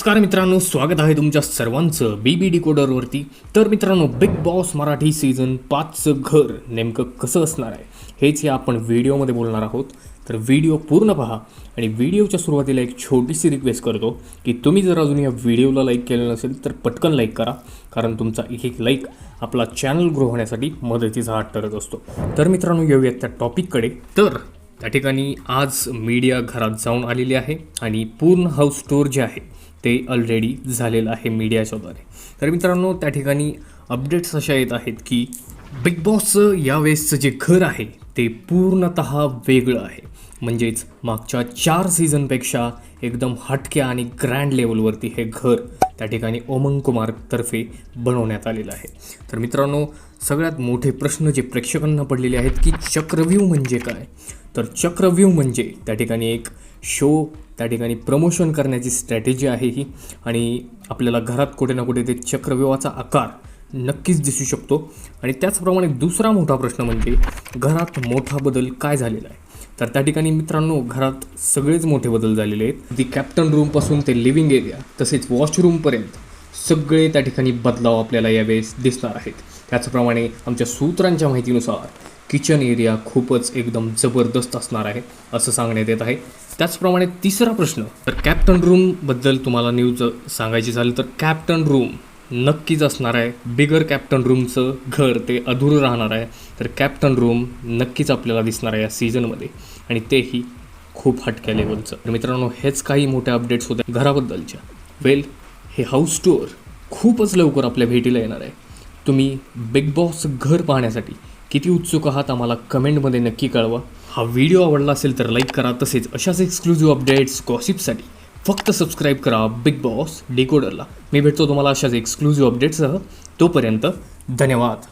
नमस्कार मित्रांनो स्वागत आहे तुमच्या सर्वांचं बी बी डिकोडरवरती तर मित्रांनो बिग बॉस मराठी सीझन पाचचं घर नेमकं कसं असणार आहे हेच या आपण व्हिडिओमध्ये बोलणार आहोत. तर व्हिडिओ पूर्ण पहा आणि व्हिडिओच्या सुरुवातीला एक छोटीशी रिक्वेस्ट करतो की तुम्ही जर अजून या व्हिडिओला लाईक केलं नसेल तर पटकन लाईक करा कारण तुमचा एक एक लाईक आपला चॅनल ग्रो होण्यासाठी मदतीचा हात ठरत असतो. तर मित्रांनो येऊयात त्या टॉपिककडे तर त्या ठिकाणी आज मीडिया घरात जाऊन आलेली आहे आणि पूर्ण हाऊस टूर जे आहे ते ऑलरेडी झालेलं आहे मीडियाच्याद्वारे तर मित्रांनो त्या ठिकाणी अपडेट्स अशा येत आहेत की बिग बॉसचं यावेळेसचं जे घर आहे ते पूर्णत वेगळं आहे. म्हणजेच मागच्या चार सीझनपेक्षा एकदम हटक्या आणि ग्रँड लेवलवरती हे घर त्या ठिकाणी ओमंग कुमारतर्फे बनवण्यात आलेलं आहे. तर मित्रांनो सगळ्यात मोठे प्रश्न जे प्रेक्षकांना पडलेले आहेत की चक्रव्यूह म्हणजे काय? तर चक्रव्यूह म्हणजे त्या ठिकाणी एक शो त्या ठिकाणी प्रमोशन करण्याची स्ट्रॅटेजी आहे ही. आणि आपल्याला घरात कुठे ना कुठे ते चक्रव्यूहाचा आकार नक्कीच दिसू शकतो. आणि त्याचप्रमाणे दुसरा मोठा प्रश्न म्हणजे घरात मोठा बदल काय झालेला आहे? तर त्या ठिकाणी मित्रांनो घरात सगळेच मोठे बदल झालेले आहेत. दी कॅप्टन रूमपासून ते लिव्हिंग एरिया तसेच वॉशरूमपर्यंत सगळे त्या ठिकाणी बदलाव आपल्याला यावेळेस दिसणार आहेत. त्याचप्रमाणे आमच्या सूत्रांच्या माहितीनुसार किचन एरिया खूपच एकदम जबरदस्त असणार आहे असं सांगण्यात येत आहे. त्याचप्रमाणे तिसरा प्रश्न तर कॅप्टन रूमबद्दल तुम्हाला न्यूज सांगायची झाली तर कॅप्टन रूम नक्कीच असणार आहे. बिगर कॅप्टन रूमचं घर ते अधुरं राहणार आहे. तर कॅप्टन रूम नक्कीच आपल्याला दिसणार आहे या सीझनमध्ये आणि तेही खूप हटक्या लेवलचं तर मित्रांनो हेच काही मोठ्या अपडेट्स होत्या घराबद्दलच्या. वेल हे हाऊस टूअर खूपच लवकर आपल्या भेटीला येणार आहे. तुम्ही बिग बॉस घर पाहण्यासाठी किती उत्सुक आहात आम्हाला कमेंटमध्ये नक्की कळवा. हा व्हिडिओ आवडला असेल तर लाईक करा. तसेच अशाच एक्सक्लुझिव्ह अपडेट्स गॉसिपसाठी फक्त सबस्क्राईब करा बिग बॉस डिकोडरला मी भेटतो तुम्हाला अशाच एक्सक्लुझिव्ह अपडेटसह तोपर्यंत धन्यवाद.